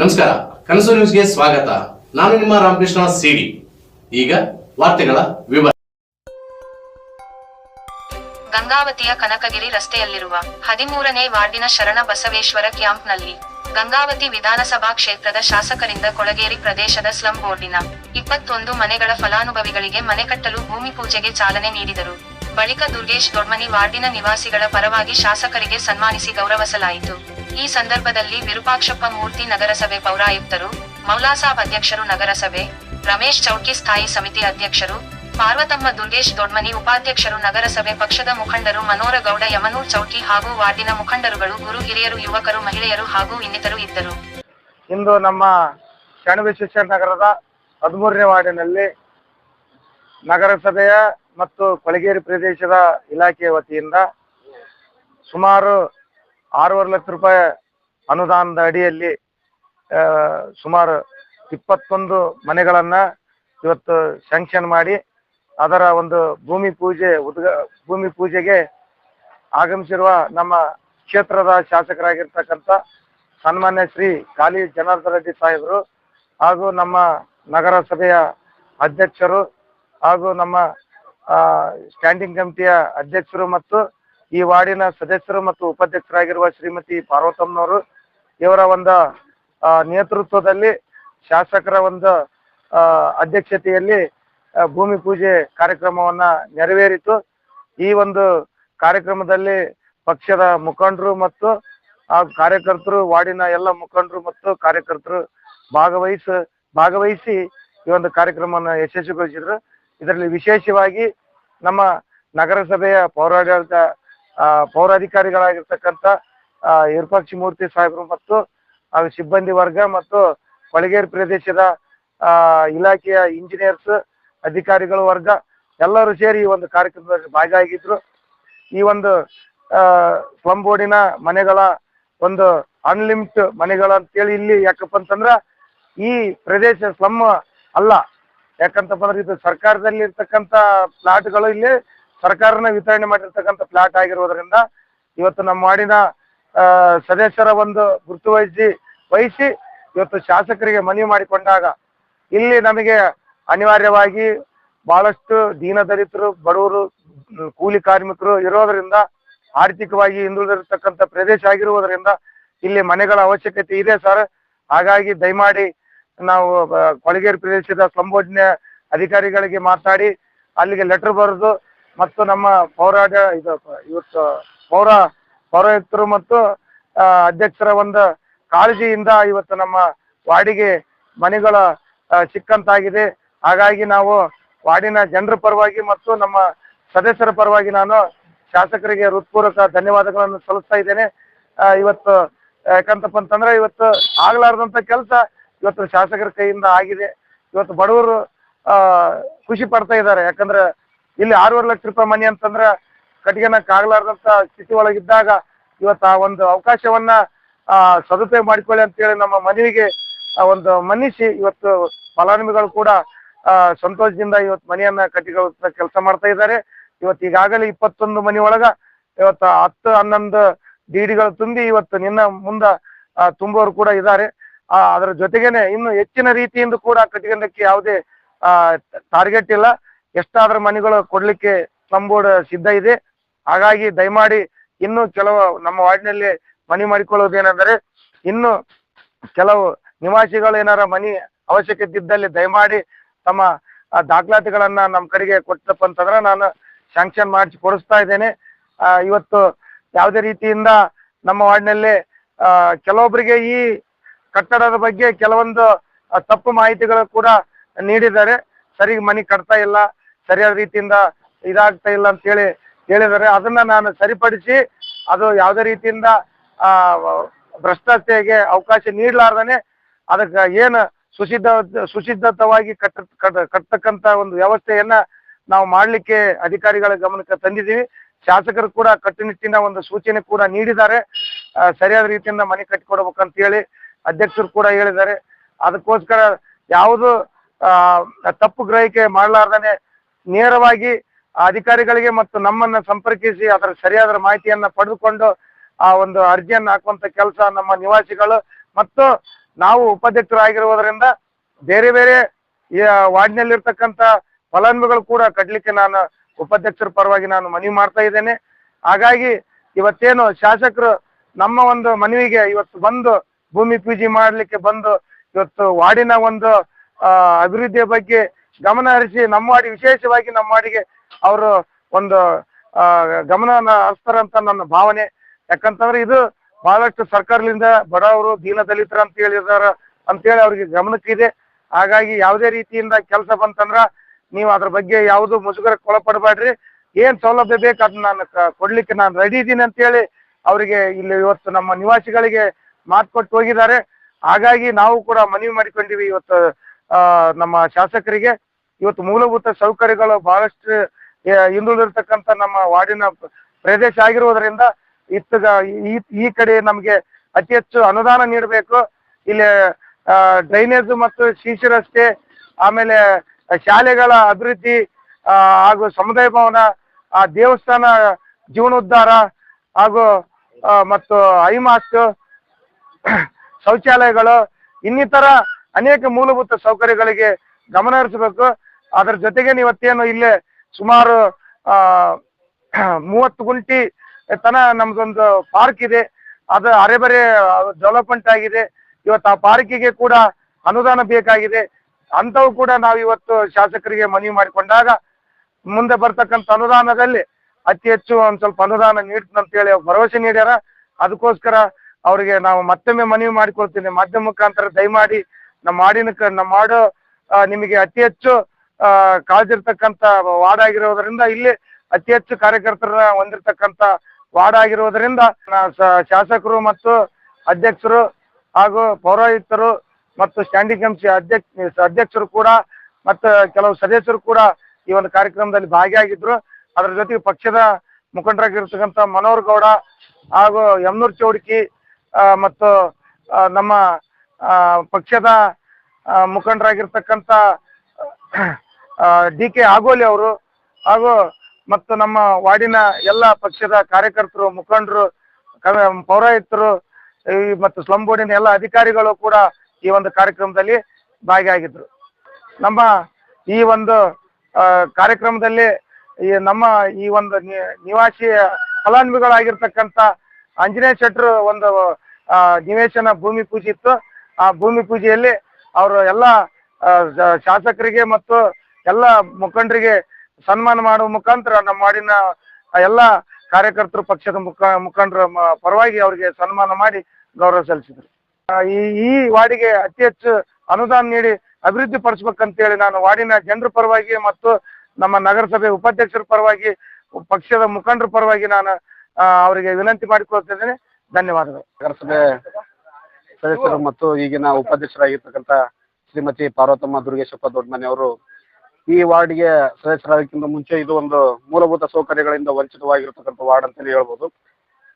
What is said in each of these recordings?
ನಮಸ್ಕಾರ, ಕನಸು ನ್ಯೂಸ್ಗೆ ಸ್ವಾಗತ. ನಾನು ನಿಮ್ಮ ರಾಮಕೃಷ್ಣ ಸಿಡಿ. ಈಗ ವಾರ್ತೆಗಳ ವಿವರ. ಗಂಗಾವತಿಯ ಕನಕಗಿರಿ ರಸ್ತೆಯಲ್ಲಿರುವ ಹದಿಮೂರನೇ ವಾರ್ಡಿನ ಶರಣ ಬಸವೇಶ್ವರ ಕ್ಯಾಂಪ್ನಲ್ಲಿ ಗಂಗಾವತಿ ವಿಧಾನಸಭಾ ಕ್ಷೇತ್ರದ ಶಾಸಕರಿಂದ ಕೊಳಗೇರಿ ಪ್ರದೇಶದ ಸ್ಲಂ ಬೋರ್ಡಿನ ಇಪ್ಪತ್ತೊಂದು ಮನೆಗಳ ಫಲಾನುಭವಿಗಳಿಗೆ ಮನೆ ಕಟ್ಟಲು ಭೂಮಿ ಪೂಜೆಗೆ ಚಾಲನೆ ನೀಡಿದರು. ಬಳಿಕ ದುರ್ಗೇಶ್ ದೊಡ್ಮನಿ ವಾರ್ಡಿನ ನಿವಾಸಿಗಳ ಪರವಾಗಿ ಶಾಸಕರಿಗೆ ಸನ್ಮಾನಿಸಿ ಗೌರವಿಸಲಾಯಿತು. ಈ ಸಂದರ್ಭದಲ್ಲಿ ವಿರೂಪಾಕ್ಷಪ್ಪ ಮೂರ್ತಿ ನಗರಸಭೆ ಪೌರಾಯುಕ್ತರು, ಮೌಲಾಸಾಬ್ ಅಧ್ಯಕ್ಷರು ನಗರಸಭೆ, ರಮೇಶ್ ಚೌಕಿ ಸ್ಥಾಯಿ ಸಮಿತಿ ಅಧ್ಯಕ್ಷರು, ಪಾರ್ವತಮ್ಮ ದುರ್ಗೇಶ್ ದೊಡ್ಮನಿ ಉಪಾಧ್ಯಕ್ಷರು ನಗರಸಭೆ ಪಕ್ಷದ ಮುಖಂಡರು ಮನೋರಗೌಡ ಯಮನೂರ್ ಚೌಕಿ ಹಾಗೂ ವಾರ್ಡಿನ ಮುಖಂಡರುಗಳು, ಗುರು ಹಿರಿಯರು, ಯುವಕರು, ಮಹಿಳೆಯರು ಹಾಗೂ ಇನ್ನಿತರು ಇದ್ದರು. ಇಂದು ನಮ್ಮ ಶರಣಬಸವೇಶ್ವರ ನಗರದ ಹದಿಮೂರನೇ ವಾರ್ಡಿನಲ್ಲಿ ನಗರಸಭೆಯ ಮತ್ತು ಕೊಳಗೇರಿ ಪ್ರದೇಶದ ಇಲಾಖೆಯ ವತಿಯಿಂದ ಸುಮಾರು ಆರೂವರೆ ಲಕ್ಷ ರೂಪಾಯಿ ಅನುದಾನದ ಅಡಿಯಲ್ಲಿ ಸುಮಾರು ಇಪ್ಪತ್ತೊಂದು ಮನೆಗಳನ್ನ ಇವತ್ತು ಸ್ಯಾಂಕ್ಷನ್ ಮಾಡಿ ಅದರ ಒಂದು ಭೂಮಿ ಪೂಜೆ ಉದ್ಗ ಭೂಮಿ ಪೂಜೆಗೆ ಆಗಮಿಸಿರುವ ನಮ್ಮ ಕ್ಷೇತ್ರದ ಶಾಸಕರಾಗಿರ್ತಕ್ಕಂಥ ಸನ್ಮಾನ್ಯ ಶ್ರೀ ಕಾಲಿ ಜನಾರ್ದನ ರೆಡ್ಡಿ ಸಾಹೇಬರು ಹಾಗೂ ನಮ್ಮ ನಗರಸಭೆಯ ಅಧ್ಯಕ್ಷರು ಹಾಗೂ ನಮ್ಮ ಸ್ಟ್ಯಾಂಡಿಂಗ್ ಕಮಿಟಿಯ ಅಧ್ಯಕ್ಷರು ಮತ್ತು ಈ ವಾರ್ಡಿನ ಸದಸ್ಯರು ಮತ್ತು ಉಪಾಧ್ಯಕ್ಷರಾಗಿರುವ ಶ್ರೀಮತಿ ಪಾರ್ವತಮ್ಮನವರು ಇವರ ಒಂದು ನೇತೃತ್ವದಲ್ಲಿ ಶಾಸಕರ ಒಂದು ಅಧ್ಯಕ್ಷತೆಯಲ್ಲಿ ಭೂಮಿ ಪೂಜೆ ಕಾರ್ಯಕ್ರಮವನ್ನ ನೆರವೇರಿತು. ಈ ಒಂದು ಕಾರ್ಯಕ್ರಮದಲ್ಲಿ ಪಕ್ಷದ ಮುಖಂಡರು ಮತ್ತು ಕಾರ್ಯಕರ್ತರು, ವಾರ್ಡಿನ ಎಲ್ಲ ಮುಖಂಡರು ಮತ್ತು ಕಾರ್ಯಕರ್ತರು ಭಾಗವಹಿಸ, ಭಾಗವಹಿಸಿ ಈ ಒಂದು ಕಾರ್ಯಕ್ರಮವನ್ನು ಯಶಸ್ವಿಗೊಳಿಸಿದ್ರು. ಇದರಲ್ಲಿ ವಿಶೇಷವಾಗಿ ನಮ್ಮ ನಗರಸಭೆಯ ಪೌರಾಡಳಿತ ಪೌರಾಧಿಕಾರಿಗಳಾಗಿರ್ತಕ್ಕಂಥ ವಿರೂಪಾಕ್ಷಿ ಮೂರ್ತಿ ಸಾಹೇಬರು ಮತ್ತು ಹಾಗೂ ಸಿಬ್ಬಂದಿ ವರ್ಗ ಮತ್ತು ಕೊಳಗೇರಿ ಪ್ರದೇಶದ ಇಲಾಖೆಯ ಇಂಜಿನಿಯರ್ಸ್ ಅಧಿಕಾರಿಗಳ ವರ್ಗ ಎಲ್ಲರೂ ಸೇರಿ ಈ ಒಂದು ಕಾರ್ಯಕ್ರಮದಲ್ಲಿ ಭಾಗಿಯಾಗಿದ್ರು. ಈ ಒಂದು ಸ್ಲಂ ಬೋರ್ಡಿನ ಮನೆಗಳ ಒಂದು ಅನ್ಲಿಮಿಟ್ ಮನೆಗಳ ಅಂತೇಳಿ ಇಲ್ಲಿ ಯಾಕಪ್ಪ ಅಂತಂದ್ರ ಈ ಪ್ರದೇಶ ಸ್ಲಮ್ ಅಲ್ಲ. ಯಾಕಂತಪ್ಪ ಅಂದ್ರೆ ಇದು ಸರ್ಕಾರದಲ್ಲಿ ಇರ್ತಕ್ಕಂಥ ಪ್ಲಾಟ್ಗಳು ಇಲ್ಲಿ ಸರ್ಕಾರನ ವಿತರಣೆ ಮಾಡಿರ್ತಕ್ಕಂಥ ಫ್ಲಾಟ್ ಆಗಿರುವುದರಿಂದ ಇವತ್ತು ನಮ್ಮ ಆ, ಸದಸ್ಯರ ಒಂದು ಗುರುತು ವಹಿಸಿ ವಹಿಸಿ ಇವತ್ತು ಶಾಸಕರಿಗೆ ಮನವಿ ಮಾಡಿಕೊಂಡಾಗ ಇಲ್ಲಿ ನಮಗೆ ಅನಿವಾರ್ಯವಾಗಿ ಬಹಳಷ್ಟು ದೀನದಲಿತರು ಬಡವರು ಕೂಲಿ ಕಾರ್ಮಿಕರು ಇರೋದ್ರಿಂದ ಆರ್ಥಿಕವಾಗಿ ಹಿಂದುಳಿದಿರತಕ್ಕಂಥ ಪ್ರದೇಶ ಆಗಿರುವುದರಿಂದ ಇಲ್ಲಿ ಮನೆಗಳ ಅವಶ್ಯಕತೆ ಇದೆ ಸರ್. ಹಾಗಾಗಿ ದಯಮಾಡಿ ನಾವು ಕೊಳಗೇರಿ ಪ್ರದೇಶದ ಸಂಬೋಧನೆ ಅಧಿಕಾರಿಗಳಿಗೆ ಮಾತಾಡಿ ಅಲ್ಲಿಗೆ ಲೆಟರ್ ಬರೆದು ಮತ್ತು ನಮ್ಮ ಪೌರಾಡ ಇದು ಇವತ್ತು ಪೌರ ಪೌರಾಯುಕ್ತರು ಮತ್ತು ಅಧ್ಯಕ್ಷರ ಒಂದು ಕಾಳಜಿಯಿಂದ ಇವತ್ತು ನಮ್ಮ ವಾರ್ಡಿಗೆ ಮನೆಗಳ ಸಿಕ್ಕಂತಾಗಿದೆ. ಹಾಗಾಗಿ ನಾವು ವಾರ್ಡಿನ ಜನರ ಪರವಾಗಿ ಮತ್ತು ನಮ್ಮ ಸದಸ್ಯರ ಪರವಾಗಿ ನಾನು ಶಾಸಕರಿಗೆ ಹೃತ್ಪೂರ್ವಕ ಧನ್ಯವಾದಗಳನ್ನು ಸಲ್ಲಿಸ್ತಾ ಇದ್ದೇನೆ. ಇವತ್ತು, ಯಾಕಂತಪ್ಪ ಅಂತಂದ್ರೆ ಇವತ್ತು ಆಗ್ಲಾರ್ದಂತ ಕೆಲಸ ಇವತ್ತು ಶಾಸಕರ ಕೈಯಿಂದ ಆಗಿದೆ. ಇವತ್ತು ಬಡವರು ಖುಷಿ ಪಡ್ತಾ ಇದ್ದಾರೆ. ಯಾಕಂದ್ರೆ ಇಲ್ಲಿ ಆರೂವರೆ ಲಕ್ಷ ರೂಪಾಯಿ ಮನಿ ಅಂತಂದ್ರ ಕಟ್ಗೆನಕ್ ಆಗ್ಲಾರ್ದಂತ ಸ್ಥಿತಿ ಒಳಗಿದ್ದಾಗ ಇವತ್ತು ಆ ಒಂದು ಅವಕಾಶವನ್ನ, ಆ, ಸದುಪಯೋಗ ಮಾಡಿಕೊಳ್ಳಿ ಅಂತೇಳಿ ನಮ್ಮ ಮನವಿಗೆ ಒಂದು ಮನ್ನಿಸಿ ಇವತ್ತು ಫಲಾನುಭವಿಗಳು ಕೂಡ ಸಂತೋಷದಿಂದ ಇವತ್ತು ಮನೆಯನ್ನ ಕಟ್ಟಿಕೊಳ್ಳುವ ಕೆಲಸ ಮಾಡ್ತಾ ಇದ್ದಾರೆ. ಇವತ್ತು ಈಗಾಗಲೇ ಇಪ್ಪತ್ತೊಂದು ಮನೆ ಒಳಗ ಇವತ್ತು ಹತ್ತು, ಹನ್ನೊಂದು ಡಿಡಿಗಳು ತುಂಬಿ ಇವತ್ತು ನಿನ್ನ ಮುಂದ ತುಂಬೋರು ಕೂಡ ಇದ್ದಾರೆ. ಅದರ ಜೊತೆಗೇನೆ ಇನ್ನು ಹೆಚ್ಚಿನ ರೀತಿಯಿಂದ ಕೂಡ ಕಟ್ಟಿಕೊಂಡಕ್ಕೆ ಯಾವುದೇ ಟಾರ್ಗೆಟ್ ಇಲ್ಲ. ಎಷ್ಟಾದ್ರೂ ಮನೆಗಳು ಕೊಡ್ಲಿಕ್ಕೆ ಬೋರ್ಡ್ ಸಿದ್ಧ ಇದೆ. ಹಾಗಾಗಿ ದಯಮಾಡಿ ಇನ್ನು ಕೆಲವು ನಮ್ಮ ವಾರ್ಡ್ನಲ್ಲಿ ಮನೆ ಮಾಡಿಕೊಳ್ಳುವುದೇನೆಂದರೆ ಇನ್ನು ಕೆಲವು ನಿವಾಸಿಗಳು ಏನಾರ ಮನೆ ಅವಶ್ಯಕತೆ ಇದ್ದಲ್ಲಿ ದಯಮಾಡಿ ತಮ್ಮ ದಾಖಲಾತಿಗಳನ್ನ ನಮ್ಮ ಕಡೆಗೆ ಕೊಟ್ಟಪ್ಪ ಅಂತಂದ್ರೆ ನಾನು ಶಾಂಕ್ಷನ್ ಮಾಡಿಸಿ ಕೊಡಿಸ್ತಾ ಇದ್ದೇನೆ. ಇವತ್ತು ಯಾವುದೇ ರೀತಿಯಿಂದ ನಮ್ಮ ವಾರ್ಡ್ನಲ್ಲಿ ಕೆಲವೊಬ್ಬರಿಗೆ ಈ ಕಟ್ಟಡದ ಬಗ್ಗೆ ಕೆಲವೊಂದು ತಪ್ಪು ಮಾಹಿತಿಗಳು ಕೂಡ ನೀಡಿದ್ದಾರೆ. ಸರಿ, ಮನೆ ಕಟ್ತಾ ಇಲ್ಲ. ಸರಿಯಾದ ರೀತಿಯಿಂದ ಇದಾಗ್ತಾ ಇಲ್ಲ ಅಂತ ಹೇಳಿ ಹೇಳಿದರೆ ಅದನ್ನ ನಾನು ಸರಿಪಡಿಸಿ ಅದು ಯಾವುದೇ ರೀತಿಯಿಂದ, ಆ ಭ್ರಷ್ಟಾಚಾರಕ್ಕೆ ಅವಕಾಶ ನೀಡಲಾರ್ದನೆ ಅದಕ್ಕೆ ಏನು ಸುಸಿದ್ಧ, ಸುಸಿದ್ಧತವಾಗಿ ಕಟ್ಟ ಕಟ್ಟತಕ್ಕಂಥ ಒಂದು ವ್ಯವಸ್ಥೆಯನ್ನ ನಾವು ಮಾಡಲಿಕ್ಕೆ ಅಧಿಕಾರಿಗಳ ಗಮನಕ್ಕೆ ತಂದಿದ್ದೀವಿ. ಶಾಸಕರು ಕೂಡ ಕಟ್ಟುನಿಟ್ಟಿನ ಒಂದು ಸೂಚನೆ ಕೂಡ ನೀಡಿದ್ದಾರೆ. ಸರಿಯಾದ ರೀತಿಯಿಂದ ಮನೆ ಕಟ್ಟಿಕೊಡ್ಬೇಕಂತ ಹೇಳಿ ಅಧ್ಯಕ್ಷರು ಕೂಡ ಹೇಳಿದ್ದಾರೆ. ಅದಕ್ಕೋಸ್ಕರ ಯಾವುದು ತಪ್ಪು ಗ್ರಹಿಕೆ ಮಾಡಲಾರ್ದನೆ ನೇರವಾಗಿ ಅಧಿಕಾರಿಗಳಿಗೆ ಮತ್ತು ನಮ್ಮನ್ನ ಸಂಪರ್ಕಿಸಿ ಅದರ ಸರಿಯಾದ ಮಾಹಿತಿಯನ್ನ ಪಡೆದುಕೊಂಡು ಆ ಒಂದು ಅರ್ಜಿಯನ್ನು ಹಾಕುವಂತ ಕೆಲಸ ನಮ್ಮ ನಿವಾಸಿಗಳು ಮತ್ತು ನಾವು ಉಪಾಧ್ಯಕ್ಷರಾಗಿರುವುದರಿಂದ ಬೇರೆ ಬೇರೆ ಈ ವಾರ್ಡ್ನಲ್ಲಿರ್ತಕ್ಕಂಥ ಫಲಾನುಭವಿಗಳು ಕೂಡ ಕಟ್ಲಿಕ್ಕೆ ನಾನು ಉಪಾಧ್ಯಕ್ಷರ ಪರವಾಗಿ ನಾನು ಮನವಿ ಮಾಡ್ತಾ ಇದ್ದೇನೆ. ಹಾಗಾಗಿ ಇವತ್ತೇನು ಶಾಸಕರು ನಮ್ಮ ಒಂದು ಮನವಿಗೆ ಇವತ್ತು ಬಂದು ಭೂಮಿ ಪೂಜೆ ಮಾಡ್ಲಿಕ್ಕೆ ಬಂದು ಇವತ್ತು ವಾರ್ಡಿನ ಒಂದು ಅಭಿವೃದ್ಧಿಯ ಬಗ್ಗೆ ಗಮನ ಹರಿಸಿ ನಮ್ಮ ವಾಡಿ ವಿಶೇಷವಾಗಿ ನಮ್ಮ ವಾಡಿಗೆ ಅವರು ಒಂದು ಗಮನ ಹರಿಸ್ತಾರಂತ ನನ್ನ ಭಾವನೆ. ಯಾಕಂತಂದ್ರೆ ಇದು ಬಹಳಷ್ಟು ಸರ್ಕಾರದಿಂದ ಬಡವರು ದೀನ ದಲಿತರ ಅಂತ ಹೇಳಿದಾರ ಅಂತೇಳಿ ಅವ್ರಿಗೆ ಗಮನಕ್ಕಿದೆ. ಹಾಗಾಗಿ ಯಾವುದೇ ರೀತಿಯಿಂದ ಕೆಲಸ ಬಂತಂದ್ರ ನೀವು ಅದ್ರ ಬಗ್ಗೆ ಯಾವುದು ಮುಜುಗರಕ್ಕೆ ಒಳಪಡಬೇಡ್ರಿ ಏನ್ ಸೌಲಭ್ಯ ಬೇಕು ಅದನ್ನ ನಾನು ಕೊಡ್ಲಿಕ್ಕೆ ನಾನು ರೆಡಿ ಇದ್ದೀನಿ ಅಂತೇಳಿ ಅವರಿಗೆ ಇಲ್ಲಿ ಇವತ್ತು ನಮ್ಮ ನಿವಾಸಿಗಳಿಗೆ ಮಾತು ಕೊಟ್ಟು ಹೋಗಿದ್ದಾರೆ. ಹಾಗಾಗಿ ನಾವು ಕೂಡ ಮನವಿ ಮಾಡಿಕೊಂಡಿವಿ ಇವತ್ತು ನಮ್ಮ ಶಾಸಕರಿಗೆ ಇವತ್ತು ಮೂಲಭೂತ ಸೌಕರ್ಯಗಳು ಬಹಳಷ್ಟು ಹಿಂದುಳಿದಿರ್ತಕ್ಕಂಥ ನಮ್ಮ ವಾರ್ಡಿನ ಪ್ರದೇಶ ಆಗಿರುವುದರಿಂದ ಇತ್ತ ಈ ಕಡೆ ನಮಗೆ ಅತಿ ಹೆಚ್ಚು ಅನುದಾನ ನೀಡಬೇಕು. ಇಲ್ಲಿ ಡ್ರೈನೇಜ್ ಮತ್ತು ಶಿಶು ರಸ್ತೆ, ಆಮೇಲೆ ಶಾಲೆಗಳ ಅಭಿವೃದ್ಧಿ ಹಾಗೂ ಸಮುದಾಯ ಭವನ, ಆ, ದೇವಸ್ಥಾನ, ಜೀವನೋದ್ಧಾರ ಹಾಗೂ ಮತ್ತು ಐಮಾಸ್ಟ್ ಶೌಚಾಲಯಗಳು, ಇನ್ನಿತರ ಅನೇಕ ಮೂಲಭೂತ ಸೌಕರ್ಯಗಳಿಗೆ ಗಮನ ಹರಿಸಬೇಕು. ಅದರ ಜೊತೆಗೆ ಇವತ್ತೇನು ಇಲ್ಲೇ ಸುಮಾರು, ಆ, ಮೂವತ್ತು ಗುಂಟಿ ತನ ನಮ್ದೊಂದು ಪಾರ್ಕ್ ಇದೆ. ಅದು ಅರೆಬರೆ ಡೆವಲಪ್ಮೆಂಟ್ ಆಗಿದೆ. ಇವತ್ತು ಆ ಪಾರ್ಕಿಗೆ ಕೂಡ ಅನುದಾನ ಬೇಕಾಗಿದೆ. ಅಂತವು ಕೂಡ ನಾವು ಇವತ್ತು ಶಾಸಕರಿಗೆ ಮನವಿ ಮಾಡಿಕೊಂಡಾಗ ಮುಂದೆ ಬರ್ತಕ್ಕಂಥ ಅನುದಾನದಲ್ಲಿ ಅತಿ ಹೆಚ್ಚು ಒಂದ್ ಸ್ವಲ್ಪ ಅನುದಾನ ನೀಡ್ತಂತ ಹೇಳಿ ಭರವಸೆ ನೀಡ್ಯಾರ. ಅದಕ್ಕೋಸ್ಕರ ಅವರಿಗೆ ನಾವು ಮತ್ತೊಮ್ಮೆ ಮನವಿ ಮಾಡಿಕೊಳ್ತೀನಿ. ಮಾಧ್ಯಮ ಮುಖಾಂತರ ದಯಮಾಡಿ ನಮ್ಮ ಹಾಡಿನ ನಮ್ಮ ಹಾಡು ನಿಮಗೆ ಅತಿ ಹೆಚ್ಚು ಕಾಳಜಿರ್ತಕ್ಕಂಥ ವಾರ್ಡ್ ಆಗಿರೋದ್ರಿಂದ ಇಲ್ಲಿ ಅತಿ ಹೆಚ್ಚು ಕಾರ್ಯಕರ್ತರನ್ನ ಹೊಂದಿರತಕ್ಕಂತ ವಾರ್ಡ್ ಆಗಿರೋದ್ರಿಂದ ಶಾಸಕರು ಮತ್ತು ಅಧ್ಯಕ್ಷರು ಹಾಗೂ ಪೌರಾಯುಕ್ತರು ಮತ್ತು ಸ್ಟ್ಯಾಂಡಿಂಗ್ ಕಮಿಟಿ ಅಧ್ಯಕ್ಷ, ಅಧ್ಯಕ್ಷರು ಕೂಡ ಮತ್ತು ಕೆಲವು ಸದಸ್ಯರು ಕೂಡ ಈ ಒಂದು ಕಾರ್ಯಕ್ರಮದಲ್ಲಿ ಭಾಗಿಯಾಗಿದ್ರು. ಅದರ ಜೊತೆಗೆ ಪಕ್ಷದ ಮುಖಂಡರಾಗಿರ್ತಕ್ಕಂಥ ಮನೋಹರ್ ಗೌಡ ಹಾಗೂ ಯಮನೂರ್ ಚೌಡಕಿ ಮತ್ತು ನಮ್ಮ ಪಕ್ಷದ ಮುಖಂಡರಾಗಿರ್ತಕ್ಕಂಥ ಡಿ ಕೆ ಆಗೋಲಿ ಅವರು ಹಾಗೂ ಮತ್ತು ನಮ್ಮ ವಾರ್ಡಿನ ಎಲ್ಲ ಪಕ್ಷದ ಕಾರ್ಯಕರ್ತರು, ಮುಖಂಡರು ಪೌರಾಯುಕ್ತರು ಮತ್ತು ಸ್ಲಂ ಬೋರ್ಡಿನ ಎಲ್ಲ ಅಧಿಕಾರಿಗಳು ಕೂಡ ಈ ಒಂದು ಕಾರ್ಯಕ್ರಮದಲ್ಲಿ ಭಾಗಿಯಾಗಿದ್ರು ನಮ್ಮ ಈ ಒಂದು ಕಾರ್ಯಕ್ರಮದಲ್ಲಿ ಈ ನಮ್ಮ ಈ ಒಂದು ನಿವಾಸಿ ಫಲಾನುಭವಿಗಳಾಗಿರ್ತಕ್ಕಂಥ ಆಂಜನೇಯ ಶೆಟ್ರು ಒಂದು ನಿವೇಶನ ಭೂಮಿ ಪೂಜಿತ್ತು. ಆ ಭೂಮಿ ಪೂಜೆಯಲ್ಲಿ ಅವರು ಎಲ್ಲ ಶಾಸಕರಿಗೆ ಮತ್ತು ಎಲ್ಲ ಮುಖಂಡರಿಗೆ ಸನ್ಮಾನ ಮಾಡುವ ಮುಖಾಂತರ ನಮ್ಮ ಮಾಡಿನ ಎಲ್ಲ ಕಾರ್ಯಕರ್ತರು ಪಕ್ಷದ ಮುಖ, ಮುಖಂಡರ ಪರವಾಗಿ ಅವರಿಗೆ ಸನ್ಮಾನ ಮಾಡಿ ಗೌರವ ಸಲ್ಲಿಸಿದ್ರು. ಈ ಈ ವಾರ್ಡಿಗೆ ಅತಿ ಹೆಚ್ಚು ಅನುದಾನ ನೀಡಿ ಅಭಿವೃದ್ಧಿ ಪಡಿಸ್ಬೇಕಂತೇಳಿ ನಾನು ವಾರ್ಡಿನ ಜನರ ಪರವಾಗಿ ಮತ್ತು ನಮ್ಮ ನಗರಸಭೆ ಉಪಾಧ್ಯಕ್ಷರ ಪರವಾಗಿ, ಪಕ್ಷದ ಮುಖಂಡರ ಪರವಾಗಿ ನಾನು ಅವರಿಗೆ ವಿನಂತಿ ಮಾಡಿಕೊಳ್ತಿದ್ದೇನೆ ಧನ್ಯವಾದಗಳು. ನಗರಸಭೆ ಸದಸ್ಯರು ಮತ್ತು ಈಗಿನ ಉಪಾಧ್ಯಕ್ಷರಾಗಿರ್ತಕ್ಕಂತ ಶ್ರೀಮತಿ ಪಾರ್ವತಮ್ಮ ದುರ್ಗೇಶಪ್ಪ ದೊಡ್ಡಮನೆ ಅವರು ಈ ವಾರ್ಡ್ಗೆ ಸದಸ್ಯರಾಗಕ್ಕಿಂತ ಮುಂಚೆ ಇದು ಒಂದು ಮೂಲಭೂತ ಸೌಕರ್ಯಗಳಿಂದ ವಂಚಿತವಾಗಿರ್ತಕ್ಕಂಥ ವಾರ್ಡ್ ಅಂತಾನೆ ಹೇಳ್ಬೋದು.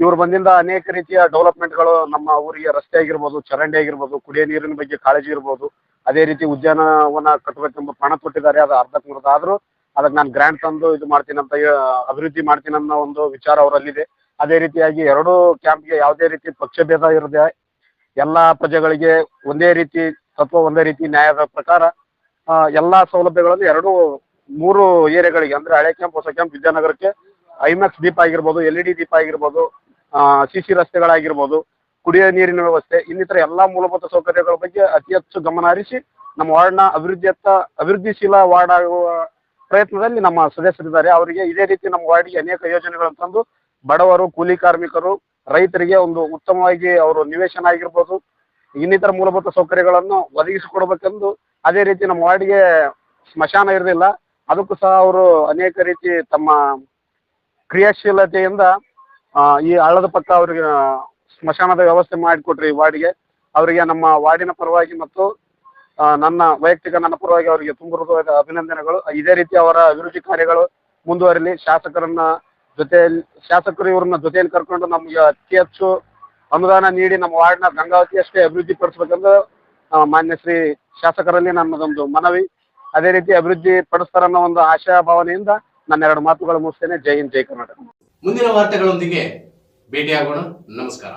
ಇವರು ಬಂದಿಂದ ಅನೇಕ ರೀತಿಯ ಡೆವಲಪ್ಮೆಂಟ್ಗಳು ನಮ್ಮ ಊರಿಗೆ ರಸ್ತೆ ಆಗಿರ್ಬೋದು ಚರಂಡಿ ಆಗಿರ್ಬೋದು ಕುಡಿಯ ನೀರಿನ ಬಗ್ಗೆ ಕಾಳಜಿ ಇರ್ಬೋದು ಅದೇ ರೀತಿ ಉದ್ಯಾನವನ ಕಟ್ಟಬೇಕೆಂಬ ಪಣ ಕೊಟ್ಟಿದ್ದಾರೆ ಅದು ಅರ್ಧ ಮುರ್ಧ ಆದ್ರೂ ಅದಕ್ಕೆ ನಾನು ಗ್ರಾಂಟ್ ತಂದು ಇದು ಮಾಡ್ತೀನಿ ಅಂತ ಅಭಿವೃದ್ಧಿ ಮಾಡ್ತೀನಿ ಅನ್ನೋ ಒಂದು ವಿಚಾರ ಅವರಲ್ಲಿದೆ. ಅದೇ ರೀತಿಯಾಗಿ ಎರಡೂ ಕ್ಯಾಂಪ್ಗೆ ಯಾವುದೇ ರೀತಿ ಪಕ್ಷಭೇದ ಇರದೆ ಎಲ್ಲಾ ಪ್ರಜೆಗಳಿಗೆ ಒಂದೇ ರೀತಿ, ತತ್ವ ಒಂದೇ ರೀತಿ ನ್ಯಾಯದ ಪ್ರಕಾರ ಎಲ್ಲಾ ಸೌಲಭ್ಯಗಳನ್ನು ಎರಡು, ಮೂರು ಏರಿಯಾಗಳಿಗೆ ಅಂದ್ರೆ ಹಳೆ ಕ್ಯಾಂಪ್, ಹೊಸ ಕ್ಯಾಂಪ್ ವಿದ್ಯಾನಗರಕ್ಕೆ ಐಮ್ಯಾಕ್ಸ್ ದೀಪ ಆಗಿರ್ಬೋದು, ಎಲ್ ಇ ದೀಪ ಆಗಿರ್ಬೋದು ಸಿ ಸಿ ರಸ್ತೆಗಳಾಗಿರ್ಬೋದು, ಕುಡಿಯೋ ನೀರಿನ ವ್ಯವಸ್ಥೆ, ಇನ್ನಿತರ ಎಲ್ಲಾ ಮೂಲಭೂತ ಸೌಕರ್ಯಗಳ ಬಗ್ಗೆ ಅತಿ ಹೆಚ್ಚು ಗಮನ ಹರಿಸಿ ನಮ್ಮ ವಾರ್ಡ್ನ ಅಭಿವೃದ್ಧಿಯತ್ತ, ಅಭಿವೃದ್ಧಿಶೀಲ ವಾರ್ಡ್ ಆಗುವ ಪ್ರಯತ್ನದಲ್ಲಿ ನಮ್ಮ ಸದಸ್ಯರಿದ್ದಾರೆ. ಅವರಿಗೆ ಇದೇ ರೀತಿ ನಮ್ಮ ವಾರ್ಡ್ಗೆ ಅನೇಕ ಯೋಜನೆಗಳನ್ನು ತಂದು ಬಡವರು, ಕೂಲಿ ಕಾರ್ಮಿಕರು ರೈತರಿಗೆ ಒಂದು ಉತ್ತಮವಾಗಿ ಅವರು ನಿವೇಶನ ಆಗಿರ್ಬೋದು, ಇನ್ನಿತರ ಮೂಲಭೂತ ಸೌಕರ್ಯಗಳನ್ನು ಒದಗಿಸಿಕೊಡ್ಬೇಕೆಂದು ಅದೇ ರೀತಿ ನಮ್ಮ ವಾರ್ಡ್ಗೆ ಸ್ಮಶಾನ ಇರಲಿಲ್ಲ. ಅದಕ್ಕೂ ಸಹ ಅವರು ಅನೇಕ ರೀತಿ ತಮ್ಮ ಕ್ರಿಯಾಶೀಲತೆಯಿಂದ ಈ ಹಳ್ಳದ ಪಕ್ಕ ಅವರಿಗೆ ಸ್ಮಶಾನದ ವ್ಯವಸ್ಥೆ ಮಾಡಿಕೊಟ್ರಿ ಈ ವಾರ್ಡ್ಗೆ. ಅವರಿಗೆ ನಮ್ಮ ವಾರ್ಡಿನ ಪರವಾಗಿ ಮತ್ತು ನನ್ನ ವೈಯಕ್ತಿಕ ನನ್ನ ಪರವಾಗಿ ಅವರಿಗೆ ತುಂಬ ಅಭಿನಂದನೆಗಳು. ಇದೇ ರೀತಿ ಅವರ ಅಭಿವೃದ್ಧಿ ಕಾರ್ಯಗಳು ಮುಂದುವರಿಲಿ. ಶಾಸಕರನ್ನ ಜೊತೆಯಲ್ಲಿ ಶಾಸಕರು ಇವ್ರನ್ನ ಜೊತೆಯಲ್ಲಿ ಕರ್ಕೊಂಡು ನಮ್ಗೆ ಅತಿ ಹೆಚ್ಚು ಅನುದಾನ ನೀಡಿ ನಮ್ಮ ವಾರ್ಡ್ನ ಗಂಗಾವತಿ ಅಷ್ಟೇ ಅಭಿವೃದ್ಧಿ ಪಡಿಸ್ಬೇಕಂದು ಮಾನ್ಯ ಶ್ರೀ ಶಾಸಕರಲ್ಲಿ ನನ್ನದೊಂದು ಮನವಿ. ಅದೇ ರೀತಿ ಅಭಿವೃದ್ಧಿ ಪಡಿಸ್ತಾರನ್ನೋ ಒಂದು ಆಶಾ ಭಾವನೆಯಿಂದ ನನ್ನ ಎರಡು ಮಾತುಗಳು ಮುಗಿಸ್ತೇನೆ. ಜೈ ಹಿಂದ್, ಜೈ ಕರ್ನಾಟಕ. ಮುಂದಿನ ವಾರ್ತೆಗಳೊಂದಿಗೆ ಭೇಟಿಯಾಗೋಣ. ನಮಸ್ಕಾರ.